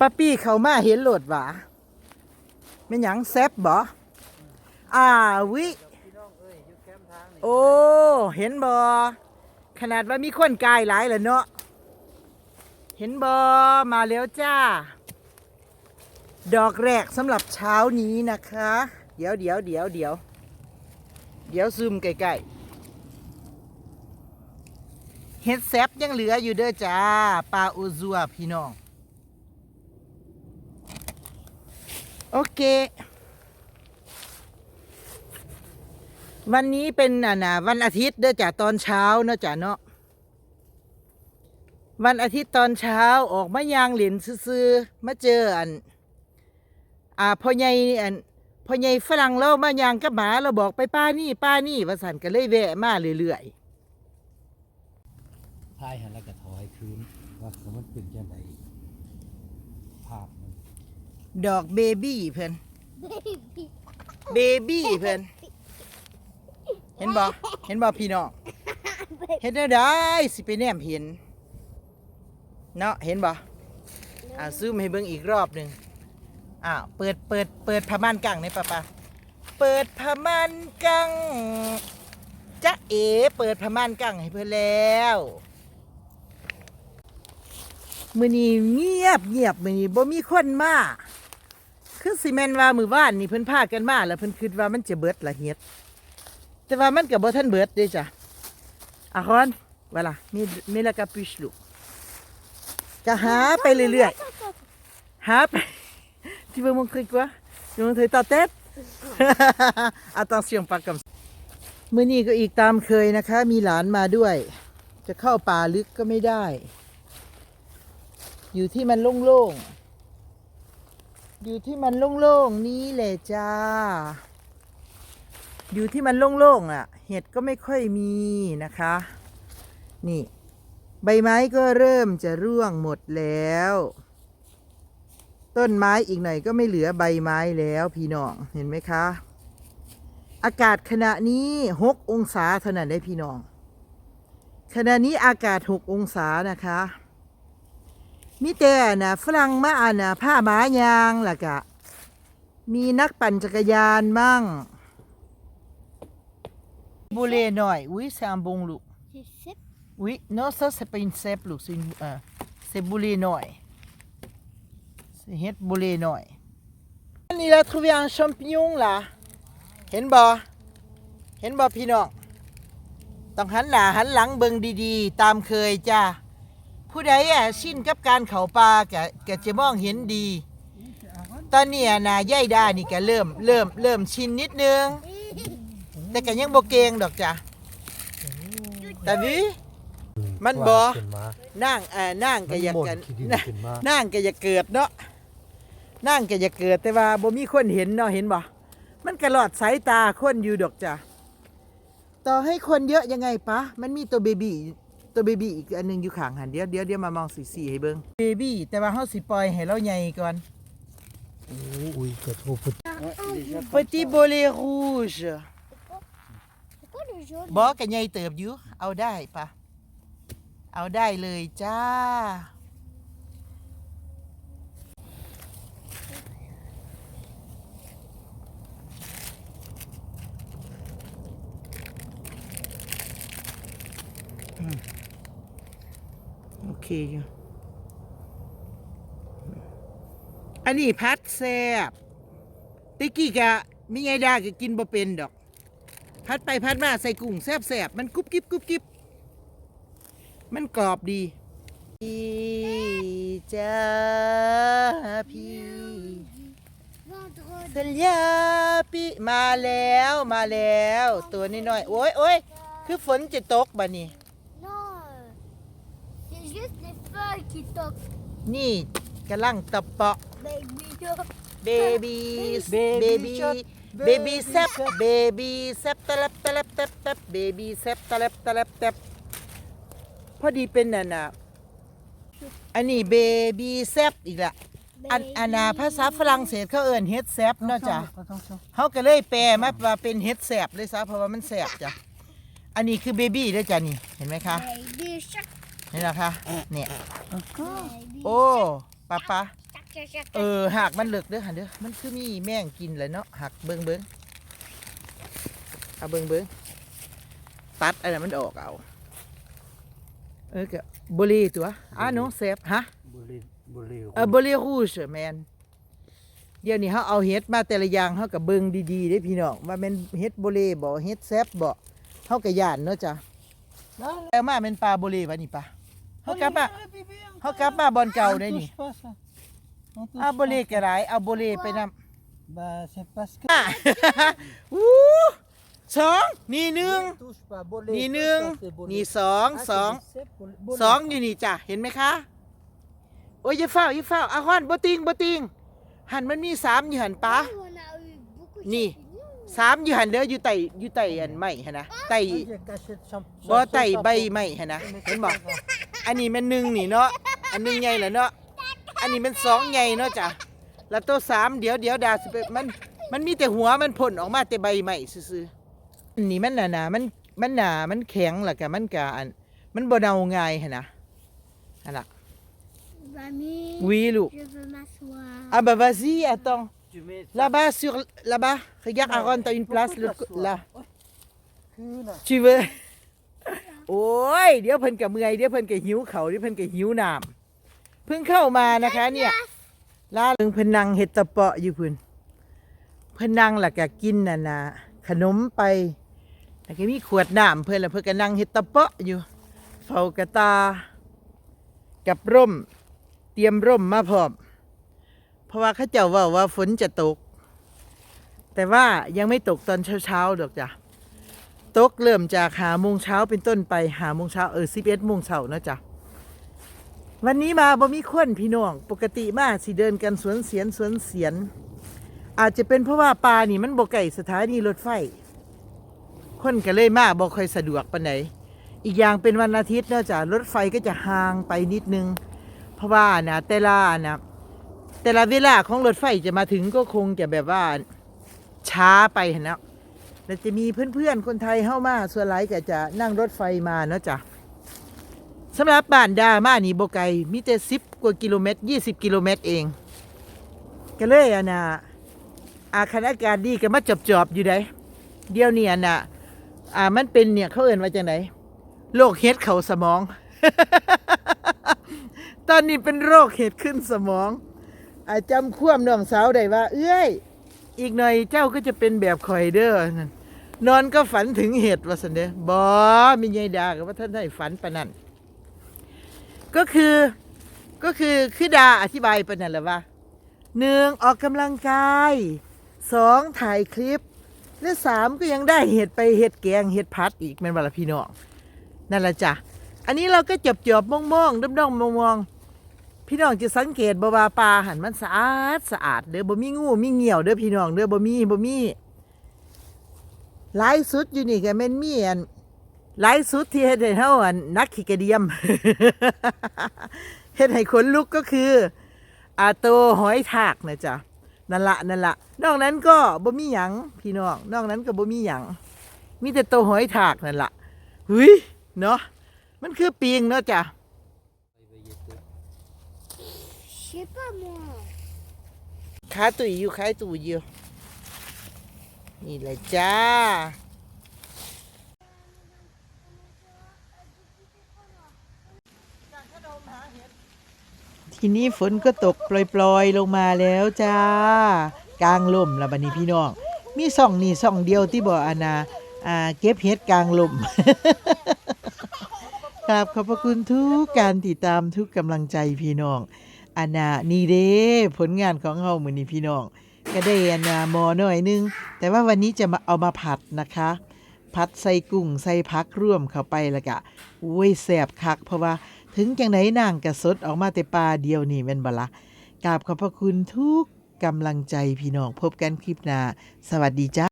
ป้าปี้เขามาเห็นโหลดหวาไม่หยังแซบบ่อ่าวิ โอ้ เห็นบ่ขนาดว่ามีคนกายหลายแล้วเนาะ เห็นบ่มาแล้วจ้า ดอกแรกสำหรับเช้านี้นะคะ เดี๋ยวเดี๋ยวเดี๋ยวเดี๋ยวเดี๋ยวซูมใกล้ๆเฮ็ดแซบยังเหลืออยู่เด้อจ้าปลาอูซัวพี่น้อง โอเค วันนี้เป็นอะนะวันอาทิตย์เด้อจ้ะตอนเช้าเนาะจ้ะเนาะวันอาทิตย์ตอนเช้าออกมายางเหรียญซื้อมาเจออัน อ่าพ่อใหญ่อันพ่อใหญ่ฝรั่งเรามายางกับหมาเราบอกไปป้านี่ป้านี่ว่าสันก็เลยแวะมาเรื่อยพายหันแล้วก็ถอยคืนว่าเขามันเป็นจังไดภาพมัน ๆ ดอกเบบี้เพิ่นเบบี้เพิ่นเห็นบ่เห็นบ่พี่น้องเห็นได้ได้สิไปแนมเห็นเนาะเห็นบ่อ่าซูมให้เบิ่งอีกรอบหนึ่งอ้าวเปิดเปิดเปิดผ้าม่านกังในป้าป้าเปิดผ้าม่านกังจ๊ะเอ๋เปิดผ้าม่านกังให้เพื่อนแล้วมือนี้เงียบเงียบมือนี้บ่มีคนมา คือสิแมนว่ามือบ้านนี่เพิ่นพากันมาแล้วเพิ่นคิดว่ามันจะเบิดละเฮ็ด แต่ว่ามันกับบ่ทันเบิดเด้จ้ะอะคอนว่าล่ะมีมีละกาปิชลูกก็หาไปเรื่อยๆหาไป Tu veux montrer quoi Tu veux montrer ta tête Attention pas comme มื้อนี้ก็อีกตามเคยนะคะ มีหลานมาด้วย จะเข้าป่าลึกก็ไม่ได้ อยู่ที่มันโล่งๆ อยู่ที่มันโล่งๆนี้แหละจ้า อยู่ที่มันโล่งๆอะ เห็ดก็ไม่ค่อยมีนะคะ นี่ ใบไม้ก็เริ่มจะร่วงหมดแล้ว ต้นไม้อีกหน่อยก็ไม่เหลือใบไม้แล้วพี่น้องเห็นไหมคะ อากาศขณะนี้หกองศาเท่านั้นได้พี่น้องขณะนี้อากาศหกองศานะคะ มีแต่นะฝรั่งมาอ่านะผ้าหมายางล่ะกะ มีนักปั่นจักรยานมั่ง Boulet noy, oui, c'est un bon loup. C'est sep. Oui, non, ça, c'est pas une cèpe, loup, c'est une, euh, c'est boulet noy. C'est het boulet noy. Il a trouvé un champignon là. เห็นบ่เห็นบ่พี่น้อง ต้องหันหน้าหันหลังเบิ่งดีๆ ตามเคยจ้า ผู้ใดอะชินกับการเขาป่าก็ก็จะมองเห็นดี ตอนนี้นะย่ายดานี่ก็เริ่มเริ่มเริ่มชินนิดนึง แต่ก็ยังบ่เก่งดอกจ้ะแต่วิมันบ่ว่าขึ้นมานั่งเอ่อนั่งก็อยากมันหม่กันนขี้ดินขึ้นมานั่งก็อยากเกิดเนาะนั่งก็อยากเกิดแต่ว่าบ่มีคนเห็นเนาะเห็นบ่มันก็หลอดสายตาคนอยู่ดอกจ้ะต่อให้คนเยอะยังไงปะมันมีตัวเบบี้ ตัวเบบี้อีกอันหนึงอยู่ข้างหันเดี๋ยวเดี๋ยวเดี๋ยวมามองสีสีให้เบิ่งเบบี้แต่ว่าเฮาสิปล่อยให้เราใหญ่ก่อนโอ้อุ้ยกระทบพุทธ Petit bolet rouge C'est quoi le jaune บอกกันใหญ่เติบอยู่เอาได้ปะเอาได้เลยจ้าอืม โอเคอยู่ อันนี้พัดแซบติกกี้กะมีไงดาก็กินบ่เป็นดอก พัดไปพัดมาใส่กุ้งแซบแซบๆมันกรุบกิบกรุบกิบมันกรอบดีพี่จ้าพี่ Vendredi. สัญญาพี่มาแล้วมาแล้ว ตัวน้อยๆโอ้ยโอ้ยคือฝนจะตกบ่นี่ Non, euh, c'est juste les feuilles qui toquent. นี่กำลังตะเปาะ Baby, เบบี้ Baby เบบี้ shark เบบี้แซบเบบี้แซบตะลับตะลับตะลับตะเบบี้แซบตะลับตะลับตะพอดีเป็นน่ะนะอันนี้เบบี้แซบอีกละอันอันน่ะภาษาฝรั่งเศสเขาเอิ้นเฮ็ดแซบเนาะจ้ะ Attention. เขาก็เลยแปลมาว่าเป็นเฮ็ดแซบเลยซะเพราะว่ามันแซบจ้ะอันนี้คือเบบี้เด้อจ้ะนี่เห็นไหมคะ baby shark, เห็นไหมคะ เนี่ย baby โอ้ป้าป้า shark, cha, cha, เออหากมันเลิกเด้อหันเด้อมันคือมีแม่งกินเลยเนาะหักเบิงเบิงเอาเบิงเบิงตัดอันนั้นมันออกเอา เออก็บุหรีตัวอะหนูเซฟฮะบุรีบุรีเออบุหรีรูชแมนเดี๋ยวนี้เขาเอาเฮ็ดมาแต่ละอย่างเขาก็เบิงดีๆเด้พี่น้องว่าแมันเฮ็ดบุหรีบ่เฮ็ดแซฟบ่เขาก็ย่านเนาะจ้ะแล้วมาเป็นปลาบุหรีวะนี่ปะ เขากลับมาเขากลับมาบอนเก่าได้นี่เอาบุหรีก็ได้เอาบุหรีไปนำ Bah, c'est parce que. อะอู้สองนี่หนึ่ง touche pas, bolé, นี่ tout หนึ่ง ça, c'est bolé. นี่สอง Ah, สอง c'est des cèpes, bolé, bolé. สองอยู่นี่จ้ะเห็นไหมคะ โอ้ยอย่าเฝ้าอย่าเฝ้าอาฮอนบ่ติงบ่ติงหันมันมีสามอยู่หันปะ Nous, on a eu beaucoup de Ni. champignons. สามอยู่หันเด้ออยู่ไต่อยู่ไต่อันไม้หั่นนะไต่ Ah, j'ai caché le champ- บ่ champ- ไต่ champ- ใบไม้หั่นนะเห็นบ่อันนี้มันหนึ่งนี่เนาะอันหนึงใหญ่แหละเนาะอันนี้มันสองใหญ่เนาะจ้ะแล้วตัวสามเดี๋ยวเดี๋ยวดาสิไปมันมันมีแต่หัวมันพ่นออกมาแต่ใบไม้ซื่อๆอันนี้มันหนาหนาๆมันมันหนามันแข็งแล้วก็มันก็อันมันบ่เนาง่ายหั่นนะหั่นน่ะ Mamie, Oui, Lou. je veux m'asseoir. Ah bah vas-y, attends. Tu mets ça- Là-bas, sur là-bas. Regarde, Aaron, t'as une place Pourquoi l'autre co- t'asseoir là. Que là. Tu veux โอ้ย เดี๋ยวเพิ่นกับเมื่อยเดี๋ยวเพิ่นกับหิวเขาวเดี๋ยวเพิ่นกับหิวน้ำเพิ่งเข้ามานะคะเนี่ยร้านเพิ่งเพิ่นนั่งเฮ็ดตะเปาะอยู่เพิ่นเพิ่นนั่งแล้วก็กินน่ะนะขนมไปแล้วก็มีขวดน้ำเพิ่นแล้วเพิ่นก็นั่งเฮ็ดตะเปาะอยู่เฝ้ากระตา กับร่ม เตรียมร่มมาพร้อม เพราะว่าเขาเจ้าว่าว่าฝนจะตก แต่ว่ายังไม่ตกตอนเช้าๆดอกจ้ะตกเริ่มจากหาโมงเช้าเป็นต้นไปหาโมงเช้าเออสิบเอ็ดโมงเช้านะจ๊ะวันนี้มาบ่มีคนพี่น้องปกติมาสิเดินกันสวนเสียนสวนเสียน อาจจะเป็นเพราะว่าปลานี่มันบ่ไก่สถานีรถไฟ คนก็เลยมาบ่ค่อยสะดวกปานไหนอีกอย่างเป็นวันอาทิตย์เนอะจ้ะรถไฟก็จะห่างไปนิดนึง เพราะว่านะแต่ละนะ แต่ละเวลาของรถไฟจะมาถึงก็คงจะแบบว่าช้าไปนะแล้วจะมีเพื่อนๆ คนไทยเข้ามา ส่วนหลายก็จะนั่งรถไฟมาเนาะจ้ะสำหรับบ้านดามานี่บไกมีแต่สิบกว่ากิโลเมตรยี่สิบกิโลเมตรเอง ก็เลยอะนะอาคณะการดีก็มาจอบๆอยู่ได้เดี๋ยวนี้อะนะอ่ามันเป็นเนี่ยเขาเอ่นว่าจังไหนโรคเฮ็ดเข่าสมอง ตอนนี้เป็นโรคเห็ดขึ้นสมอง อาจำควมน้องสาวได้ว่า เอ้ย อีกหน่อยเจ้าก็จะเป็นแบบคอยเด้อนั่นนอนก็ฝันถึงเห็ดว่าสันเดบอมีไงดากับว่าท่านได้ฝันปะนั่นก็คือก็คือคือดาอธิบายปะนั่นแหละว่าหนึ่งออกกำลังกายสองถ่ายคลิป และสามก็ยังได้เห็ดไปเห็ดแกงเห็ดพัดอีกแม่นบ่ละพี่น้องนั่นแหละจ้ะ อันนี้เราก็จบจบมองมองๆด้อมด้อมมองมองๆ พี่น้องจะสังเกตบ่ว่าปลาหันมันสะอาดสะอาดเด้อบ่มีงูมีเหี่ยวเด้อพี่น้องเด้อบ่มีบ่มีหลายสุดอยู่นี่ก็แม่นมีอันหลายสุดที่เฮ็ดให้เฮาอันนักขี้กระเดียมเฮ็ดให้ขนลุกก็คืออาโตหอยทากนะจ๊ะนั่นละนั่นละนอกนั้นก็บ่มีหยังพี่น้องนอกนั้นก็บ่มีหยังมีแต่โตหอยทากนั่นละหุยเนาะมันคือปิงเนาะจ้ะ Je sais pas moi. ขาตุ๋ยอยู่ขาตุ๋ยอยู่นี่แหละจ้า ทีนี้ฝนก็ตกปล่อยๆ ลงมาแล้วจ้า กลางลมละบันนี้พี่น้อง มีส่องนี่ส่องเดียวที่บ่อานาอ่าเก็บเห็ดกลางลม กราบขอบพระคุณทุกการติดตามทุกกำลังใจพี่น้อง อันน่ะนี่เด้ผลงานของเฮามื้อนี้พี่น้องก็ได้อันน่ะหมอหน่อยนึง แต่ว่าวันนี้จะมาเอามาผัดนะคะ ผัดใส่กุ้งใส่ผักร่วมเข้าไปแล้วก็อุ้ยแซ่บคัก เพราะว่าถึงจังไหนนางกระสดออกมาแต่ปลาเดียวนี่แม่นบ่ละกราบขอบพระคุณทุกกำลังใจพี่น้องพบกันคลิปหน้า สวัสดีจ้า